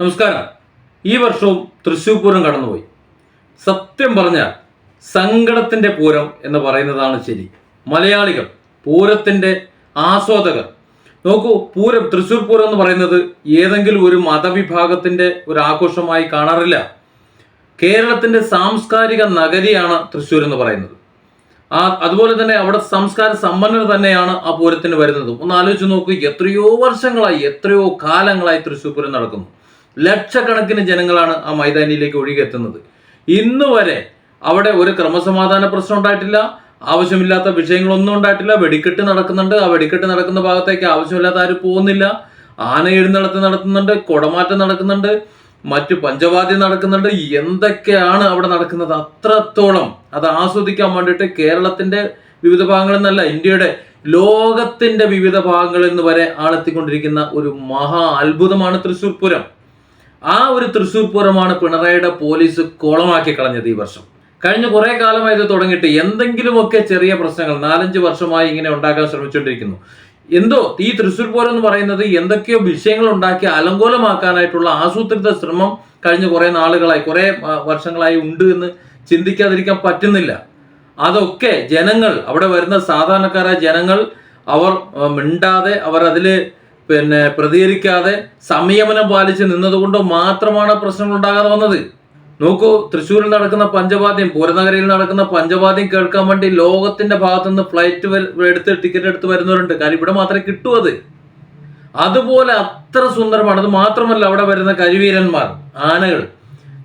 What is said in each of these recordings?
നമസ്കാരം. ഈ വർഷവും തൃശ്ശൂർ പൂരം കടന്നുപോയി. സത്യം പറഞ്ഞാൽ സങ്കടത്തിന്റെ പൂരം എന്ന് പറയുന്നതാണ് ശരി. മലയാളികൾ പൂരത്തിന്റെ ആസ്വാദകർ. നോക്കൂ പൂരം തൃശ്ശൂർ പൂരം എന്ന് പറയുന്നത് ഏതെങ്കിലും ഒരു മതവിഭാഗത്തിന്റെ ഒരു ആഘോഷമായി കാണാറില്ല. കേരളത്തിന്റെ സാംസ്കാരിക നഗരിയാണ് തൃശ്ശൂർ എന്ന് പറയുന്നത്. ആ അതുപോലെ തന്നെ അവിടെ സംസ്കാര സമ്പന്നർ തന്നെയാണ് ആ പൂരത്തിന് വരുന്നത്. ഒന്ന് ആലോചിച്ച് നോക്കൂ എത്രയോ വർഷങ്ങളായി എത്രയോ കാലങ്ങളായി തൃശ്ശൂർ പൂരം നടക്കുന്നു. ലക്ഷക്കണക്കിന് ജനങ്ങളാണ് ആ മൈതാനിയിലേക്ക് ഒഴുകിയെത്തുന്നത്. ഇന്ന് വരെ അവിടെ ഒരു ക്രമസമാധാന പ്രശ്നം ഉണ്ടായിട്ടില്ല. ആവശ്യമില്ലാത്ത വിഷയങ്ങളൊന്നും ഉണ്ടായിട്ടില്ല. വെടിക്കെട്ട് നടക്കുന്നുണ്ട്. ആ വെടിക്കെട്ട് നടക്കുന്ന ഭാഗത്തേക്ക് ആവശ്യമില്ലാത്ത ആരും പോകുന്നില്ല. ആന എഴുന്നള്ളത്ത് നടത്തുന്നുണ്ട്. കുടമാറ്റം നടക്കുന്നുണ്ട്. മറ്റു പഞ്ചവാദ്യം നടക്കുന്നുണ്ട്. എന്തൊക്കെയാണ് അവിടെ നടക്കുന്നത്? അത്രത്തോളം അത് ആസ്വദിക്കാൻ വേണ്ടിയിട്ട് കേരളത്തിന്റെ വിവിധ ഭാഗങ്ങളിൽ നിന്നല്ല ഇന്ത്യയുടെ ലോകത്തിന്റെ വിവിധ ഭാഗങ്ങളിൽ നിന്ന് വരെ ആളെത്തിക്കൊണ്ടിരിക്കുന്ന ഒരു മഹാ അത്ഭുതമാണ് തൃശ്ശൂർ പൂരം. ആ ഒരു തൃശ്ശൂർ പൂരമാണ് പിണറായിയുടെ പോലീസ് കോളമാക്കി കളഞ്ഞത് ഈ വർഷം. കഴിഞ്ഞ കുറേ കാലമായി ഇത് തുടങ്ങിയിട്ട് എന്തെങ്കിലുമൊക്കെ ചെറിയ പ്രശ്നങ്ങൾ നാലഞ്ച് വർഷമായി ഇങ്ങനെ ഉണ്ടാക്കാൻ ശ്രമിച്ചുകൊണ്ടിരിക്കുന്നു. എന്തോ ഈ തൃശ്ശൂർ പൂരം എന്ന് പറയുന്നത് എന്തൊക്കെയോ വിഷയങ്ങൾ ഉണ്ടാക്കി അലങ്കോലമാക്കാനായിട്ടുള്ള ആസൂത്രിത ശ്രമം കഴിഞ്ഞ കുറെ നാളുകളായി കുറെ വർഷങ്ങളായി ഉണ്ട് എന്ന് ചിന്തിക്കാതിരിക്കാൻ പറ്റുന്നില്ല. അതൊക്കെ ജനങ്ങൾ അവിടെ വരുന്ന സാധാരണക്കാരായ ജനങ്ങൾ അവർ മിണ്ടാതെ അവർ അതിൽ പിന്നെ പ്രതികരിക്കാതെ സംയമനം പാലിച്ച് നിന്നതുകൊണ്ട് മാത്രമാണ് പ്രശ്നങ്ങൾ ഉണ്ടാകാതെ വന്നത്. നോക്കൂ തൃശ്ശൂരിൽ നടക്കുന്ന പഞ്ചവാദ്യം പൂരനഗരിയിൽ നടക്കുന്ന പഞ്ചവാദ്യം കേൾക്കാൻ വേണ്ടി ലോകത്തിന്റെ ഭാഗത്തുനിന്ന് ഫ്ലൈറ്റ് എടുത്ത് ടിക്കറ്റ് എടുത്ത് വരുന്നവരുണ്ട്. കാര്യം ഇവിടെ മാത്രമേ കിട്ടൂ അത്. അതുപോലെ അത്ര സുന്ദരമാണ്. അത് മാത്രമല്ല അവിടെ വരുന്ന കരിവീരന്മാർ ആനകൾ.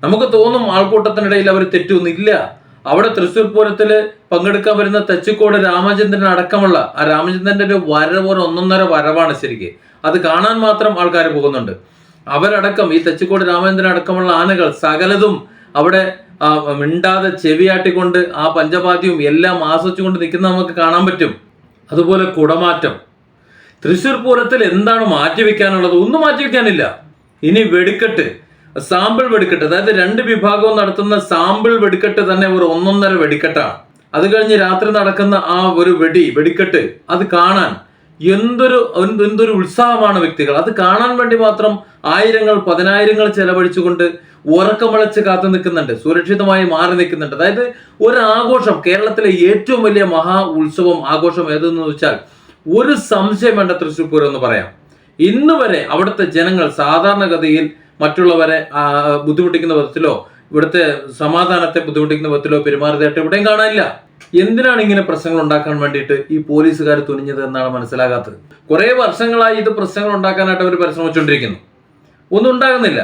നമുക്ക് തോന്നും ആൾക്കൂട്ടത്തിനിടയിൽ അവർ തെറ്റൊന്നുമില്ല. അവിടെ തൃശ്ശൂർ പൂരത്തിൽ പങ്കെടുക്കാൻ വരുന്ന തെച്ചിക്കോട് രാമചന്ദ്രൻ അടക്കമുള്ള ആ രാമചന്ദ്രന്റെ ഒരു വരവ് ഒരു ഒന്നൊന്നര വരവാണ് ശരിക്ക്. അത് കാണാൻ മാത്രം ആൾക്കാർ പോകുന്നുണ്ട്. അവരടക്കം ഈ തെച്ചിക്കോട് രാമചന്ദ്രൻ അടക്കമുള്ള ആനകൾ സകലതും അവിടെ മിണ്ടാതെ ചെവിയാട്ടിക്കൊണ്ട് ആ പഞ്ചപാദ്യവും എല്ലാം ആസ്വദിച്ചുകൊണ്ട് നിൽക്കുന്ന നമുക്ക് കാണാൻ പറ്റും. അതുപോലെ കുടമാറ്റം. തൃശ്ശൂർ പൂരത്തിൽ എന്താണ് മാറ്റിവെക്കാനുള്ളത്? ഒന്നും മാറ്റിവെക്കാനില്ല. ഇനി വെടിക്കെട്ട്. സാമ്പിൾ വെടിക്കെട്ട്. അതായത് രണ്ട് വിഭാഗവും നടത്തുന്ന സാമ്പിൾ വെടിക്കെട്ട് തന്നെ ഒരു ഒന്നൊന്നര വെടിക്കെട്ടാണ്. അത് കഴിഞ്ഞ് രാത്രി നടക്കുന്ന ആ ഒരു വെടി വെടിക്കെട്ട് അത് കാണാൻ എന്തൊരു എന്തൊരു ഉത്സാഹമാണ് വ്യക്തികൾ. അത് കാണാൻ വേണ്ടി മാത്രം ആയിരങ്ങൾ പതിനായിരങ്ങൾ ചെലവഴിച്ചുകൊണ്ട് ഉറക്കമളച്ച് കാത്തു നിൽക്കുന്നുണ്ട്. സുരക്ഷിതമായി മാറി നിൽക്കുന്നുണ്ട്. അതായത് ഒരു ആഘോഷം കേരളത്തിലെ ഏറ്റവും വലിയ മഹാ ഉത്സവം ആഘോഷം ഏതെന്ന് വെച്ചാൽ ഒരു സംശയം വേണ്ട തൃശ്ശൂർ പൂരം എന്ന് പറയാം. ഇന്ന് വരെ അവിടുത്തെ ജനങ്ങൾ സാധാരണഗതിയിൽ മറ്റുള്ളവരെ ബുദ്ധിമുട്ടിക്കുന്ന വിധത്തിലോ ഇവിടുത്തെ സമാധാനത്തെ ബുദ്ധിമുട്ടിക്കുന്ന വിധത്തിലോ പെരുമാറിയതായിട്ട് എവിടെയും കാണാനില്ല. എന്തിനാണ് ഇങ്ങനെ പ്രശ്നങ്ങൾ ഉണ്ടാക്കാൻ വേണ്ടിയിട്ട് ഈ പോലീസുകാർ തുനിഞ്ഞത് എന്നാണ് മനസ്സിലാകാത്തത്? കുറെ വർഷങ്ങളായി ഇത് പ്രശ്നങ്ങൾ ഉണ്ടാക്കാനായിട്ട് അവർ പരിശ്രമിച്ചുകൊണ്ടിരിക്കുന്നു. ഒന്നും ഉണ്ടാകുന്നില്ല.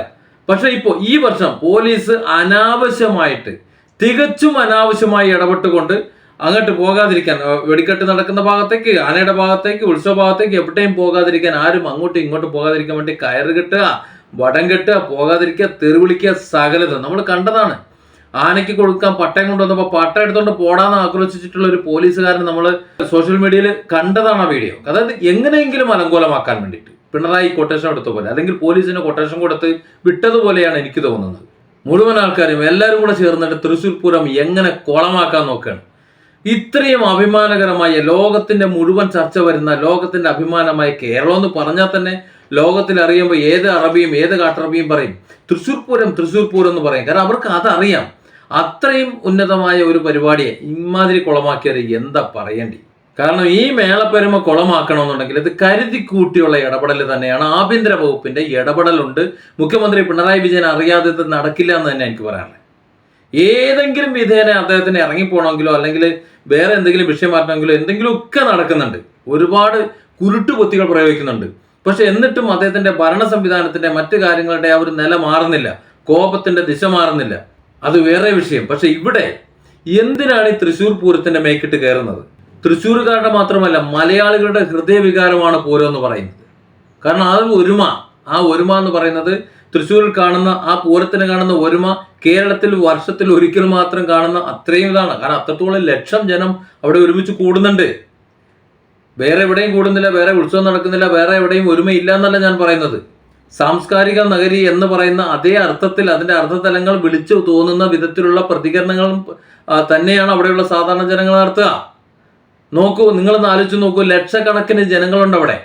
പക്ഷെ ഇപ്പോൾ ഈ വർഷം പോലീസ് അനാവശ്യമായിട്ട് തികച്ചും അനാവശ്യമായി ഇടപെട്ടുകൊണ്ട് അങ്ങോട്ട് പോകാതിരിക്കാൻ വെടിക്കെട്ട് നടക്കുന്ന ഭാഗത്തേക്ക് ആനയുടെ ഭാഗത്തേക്ക് ഉത്സവ ഭാഗത്തേക്ക് എവിടെയും പോകാതിരിക്കാൻ ആരും അങ്ങോട്ടും ഇങ്ങോട്ടും പോകാതിരിക്കാൻ വേണ്ടി കയറ് കെട്ടുക വടം കെട്ടുക പോകാതിരിക്കുക തെറിവിളിക്കുക സകലത്. നമ്മൾ കണ്ടതാണ്. ആനയ്ക്ക് കൊടുക്കാൻ പട്ടയം കൊണ്ടുവന്നപ്പോൾ പട്ടം എടുത്തുകൊണ്ട് പോടാന്ന് ആക്രോശിച്ചിട്ടുള്ള ഒരു പോലീസുകാരൻ നമ്മൾ സോഷ്യൽ മീഡിയയിൽ കണ്ടതാണ് ആ വീഡിയോ അതായത് എങ്ങനെയെങ്കിലും അലങ്കോലമാക്കാൻ വേണ്ടിയിട്ട്. പിണറായി കൊട്ടേഷൻ എടുത്ത പോലെ അല്ലെങ്കിൽ പോലീസിന് കൊട്ടേഷൻ കൊടുത്ത് വിട്ടതുപോലെയാണ് എനിക്ക് തോന്നുന്നത്. മുഴുവൻ ആൾക്കാരും എല്ലാവരും കൂടെ ചേർന്നിട്ട് തൃശ്ശൂർ പൂരം എങ്ങനെ കോളമാക്കാൻ നോക്കുകയാണ് ഇത്രയും അഭിമാനകരമായ ലോകത്തിന്റെ മുഴുവൻ ചർച്ച വരുന്ന ലോകത്തിന്റെ അഭിമാനമായ കേരളം എന്ന് പറഞ്ഞാൽ തന്നെ ലോകത്തിൽ അറിയുമ്പോൾ ഏത് അറബിയും ഏത് കാട്ടറബിയും പറയും. തൃശ്ശൂർ പൂരം തൃശ്ശൂർ പൂരം എന്ന് പറയും. കാരണം അവർക്ക് അതറിയാം. അത്രയും ഉന്നതമായ ഒരു പരിപാടിയെ ഇമാതിരി കുളമാക്കിയത് എന്താ പറയേണ്ടി? കാരണം ഈ മേളപ്പെരുമ കുളമാക്കണമെന്നുണ്ടെങ്കിൽ ഇത് കരുതി കൂട്ടിയുള്ള ഇടപെടൽ തന്നെയാണ്. ആഭ്യന്തര വകുപ്പിന്റെ ഇടപെടലുണ്ട്. മുഖ്യമന്ത്രി പിണറായി വിജയൻ അറിയാതെ ഇത് നടക്കില്ല എന്ന് തന്നെ എനിക്ക് പറയാനുള്ളത്. ഏതെങ്കിലും വിധേന അദ്ദേഹത്തിന് ഇറങ്ങിപ്പോണമെങ്കിലോ അല്ലെങ്കിൽ വേറെ എന്തെങ്കിലും വിഷയം മാറ്റണമെങ്കിലോ എന്തെങ്കിലും ഒക്കെ നടക്കുന്നുണ്ട്. ഒരുപാട് കുരുട്ടുപൊത്തികൾ പ്രയോഗിക്കുന്നുണ്ട്. പക്ഷെ എന്നിട്ടും അദ്ദേഹത്തിന്റെ ഭരണ സംവിധാനത്തിന്റെ മറ്റു കാര്യങ്ങളുടെ ആ ഒരു നില മാറുന്നില്ല. കോപത്തിന്റെ ദിശ മാറുന്നില്ല. അത് വേറെ വിഷയം. പക്ഷെ ഇവിടെ എന്തിനാണ് ഈ തൃശ്ശൂർ പൂരത്തിന്റെ മേക്കിട്ട് കയറുന്നത്? തൃശ്ശൂരുകാരുടെ മാത്രമല്ല മലയാളികളുടെ ഹൃദയവികാരമാണ് പൂരം എന്ന് പറയുന്നത്. കാരണം ആ ഒരുമ ആ ഒരുമ എന്ന് പറയുന്നത് തൃശ്ശൂരിൽ കാണുന്ന ആ പൂരത്തിന് കാണുന്ന ഒരുമ കേരളത്തിൽ വർഷത്തിൽ ഒരിക്കൽ മാത്രം കാണുന്ന അത്രയും ഇതാണ്. കാരണം അത്രത്തോളം ലക്ഷം ജനം അവിടെ ഒരുമിച്ച് കൂടുന്നുണ്ട്. വേറെ എവിടെയും കൂടുന്നില്ല വേറെ ഉത്സവം നടക്കുന്നില്ല വേറെ എവിടെയും ഒരുമയില്ല എന്നല്ല ഞാൻ പറയുന്നത്. സാംസ്കാരിക നഗരി എന്ന് പറയുന്ന അതേ അർത്ഥത്തിൽ അതിന്റെ അർത്ഥതലങ്ങൾ വിളിച്ചു തോന്നുന്ന വിധത്തിലുള്ള പ്രതികരണങ്ങളും തന്നെയാണ് അവിടെയുള്ള സാധാരണ ജനങ്ങൾ നടത്തുക. നോക്കൂ നിങ്ങളൊന്ന് ആലോചിച്ച് നോക്കൂ ലക്ഷക്കണക്കിന് ജനങ്ങളുണ്ട് അവിടെ.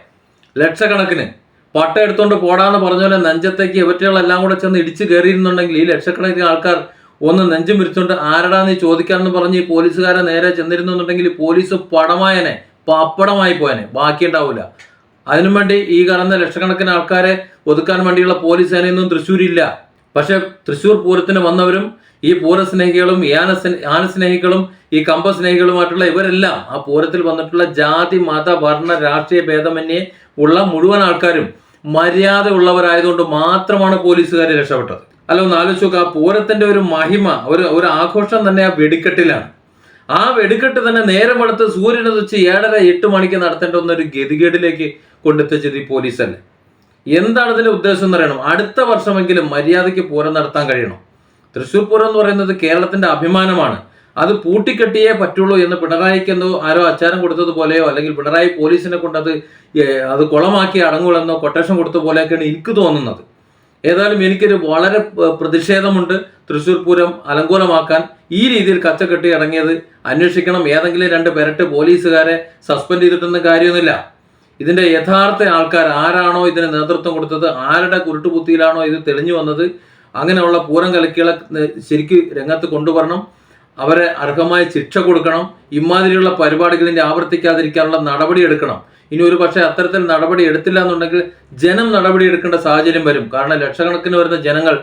ലക്ഷക്കണക്കിന്. പട്ട എടുത്തോണ്ട് പോടാന്ന് പറഞ്ഞ പോലെ നെഞ്ചത്തേക്ക് ഇവറ്റകളെല്ലാം കൂടെ ചെന്ന് ഇടിച്ചു കയറിയിരുന്നുണ്ടെങ്കിൽ ഈ ലക്ഷക്കണക്കിന് ആൾക്കാർ ഒന്ന് നെഞ്ചും വിരിച്ചുകൊണ്ട് ആരടാന്ന് ചോദിക്കാന്ന് പറഞ്ഞ് ഈ പോലീസുകാരെ നേരെ ചെന്നിരുന്നുണ്ടെങ്കിൽ പോലീസ് പടമായനെ പപ്പടമായി പോയനെ. ബാക്കിയുണ്ടാവില്ല അതിനും വേണ്ടി ഈ കാണുന്ന ലക്ഷക്കണക്കിന് ആൾക്കാരെ ഒതുക്കാൻ വേണ്ടിയുള്ള പോലീസ് സേനയൊന്നും തൃശ്ശൂരില്ല. പക്ഷെ തൃശ്ശൂർ പൂരത്തിന് വന്നവരും ഈ പൂരസ്നേഹികളും യാന ആനസ്നേ ആനസ്നേഹികളും ഈ കമ്പസ്നേഹികളുമായിട്ടുള്ള ഇവരെല്ലാം ആ പൂരത്തിൽ വന്നിട്ടുള്ള ജാതി മത വർണ രാഷ്ട്രീയ ഭേദമന്യേ ഉള്ള മുഴുവൻ ആൾക്കാരും മര്യാദ ഉള്ളവരായതുകൊണ്ട് മാത്രമാണ് പോലീസുകാർ രക്ഷപ്പെട്ടത്. അല്ല ഒന്ന് ആലോചിച്ച് നോക്കുക ആ പൂരത്തിന്റെ ഒരു മഹിമ ഒരു ഒരു ആഘോഷം തന്നെ ആ വെടിക്കെട്ടിലാണ്. ആ വെടിക്കെട്ട് തന്നെ നേരം വെളുത്ത് സൂര്യനെ വെച്ച് ഏഴര എട്ട് മണിക്ക് നടത്തേണ്ട ഒരു ഗതികേടിലേക്ക് കൊണ്ടെത്തിച്ചത് ഈ പോലീസ് തന്നെ. എന്താണ് ഇതിന്റെ ഉദ്ദേശം എന്ന് പറയണം അടുത്ത വർഷമെങ്കിലും മര്യാദയ്ക്ക് പൂരം നടത്താൻ കഴിയണം. തൃശ്ശൂർ പൂരം എന്ന് പറയുന്നത് കേരളത്തിന്റെ അഭിമാനമാണ്. അത് പൂട്ടിക്കെട്ടിയേ പറ്റുള്ളൂ എന്ന് പിണറായിക്ക് എന്തോ ആരോ അച്ചാരം കൊടുത്തതുപോലെയോ അല്ലെങ്കിൽ പിണറായി പോലീസിനെ കൊണ്ട് അത് അത് കുളമാക്കി അടങ്ങുകളെന്നോ കൊട്ടേഷൻ കൊടുത്ത പോലെയൊക്കെയാണ് എനിക്ക് തോന്നുന്നത്. ഏതായാലും എനിക്കൊരു വളരെ പ്രതിഷേധമുണ്ട്. തൃശ്ശൂർ പൂരം അലങ്കോലമാക്കാൻ ഈ രീതിയിൽ കച്ചകെട്ടി ഇറങ്ങിയത് അന്വേഷിക്കണം. ഏതെങ്കിലും രണ്ട് പെരട്ട് പോലീസുകാരെ സസ്പെൻഡ് ചെയ്തിട്ടൊന്നും കാര്യമൊന്നുമില്ല. ഇതിന്റെ യഥാർത്ഥ ആൾക്കാർ ആരാണോ ഇതിന് നേതൃത്വം കൊടുത്തത്? ആരുടെ കുരുട്ടുപുത്തിയിലാണോ ഇത് തെളിഞ്ഞു വന്നത്? അങ്ങനെയുള്ള പൂരം കലക്കികളെ ശരിക്കും രംഗത്ത് കൊണ്ടുവരണം. അവരെ അർഹമായ ശിക്ഷ കൊടുക്കണം. ഇമാതിരിയുള്ള പരിപാടികളിന്റെ ആവർത്തിക്കാതിരിക്കാനുള്ള നടപടി എടുക്കണം ഇനി ഒരു പക്ഷേ അത്തരത്തിൽ നടപടി എടുത്തില്ല എന്നുണ്ടെങ്കിൽ ജനം നടപടി എടുക്കേണ്ട സാഹചര്യം വരും. കാരണം ലക്ഷക്കണക്കിന് വരുന്ന ജനങ്ങൾ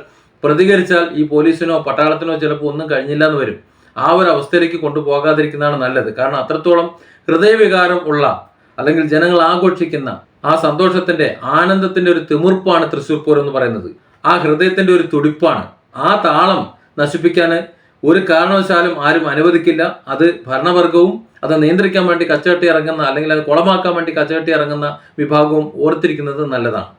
പ്രതികരിച്ചാൽ ഈ പോലീസിനോ പട്ടാളത്തിനോ ചിലപ്പോൾ ഒന്നും കഴിഞ്ഞില്ല എന്ന് വരും. ആ ഒരു അവസ്ഥയിലേക്ക് കൊണ്ടുപോകാതിരിക്കുന്നതാണ് നല്ലത്. കാരണം അത്രത്തോളം ഹൃദയവികാരം ഉള്ള അല്ലെങ്കിൽ ജനങ്ങൾ ആഘോഷിക്കുന്ന ആ സന്തോഷത്തിന്റെ ആനന്ദത്തിന്റെ ഒരു തിമുർപ്പാണ് തൃശ്ശൂർ പൂരം എന്ന് പറയുന്നത്. ആ ഹൃദയത്തിന്റെ ഒരു തുടിപ്പാണ്. ആ താളം നശിപ്പിക്കാൻ ഒരു കാരണവശാലും ആരും അനുവദിക്കില്ല. അത് ഭരണവർഗവും അത് നിയന്ത്രിക്കാൻ വേണ്ടി കച്ചവട്ടി ഇറങ്ങുന്ന അല്ലെങ്കിൽ അത് കുളമാക്കാൻ വേണ്ടി കച്ചവട്ടി ഇറങ്ങുന്ന വിഭാഗവും ഓർത്തിരിക്കുന്നത് നല്ലതാണ്.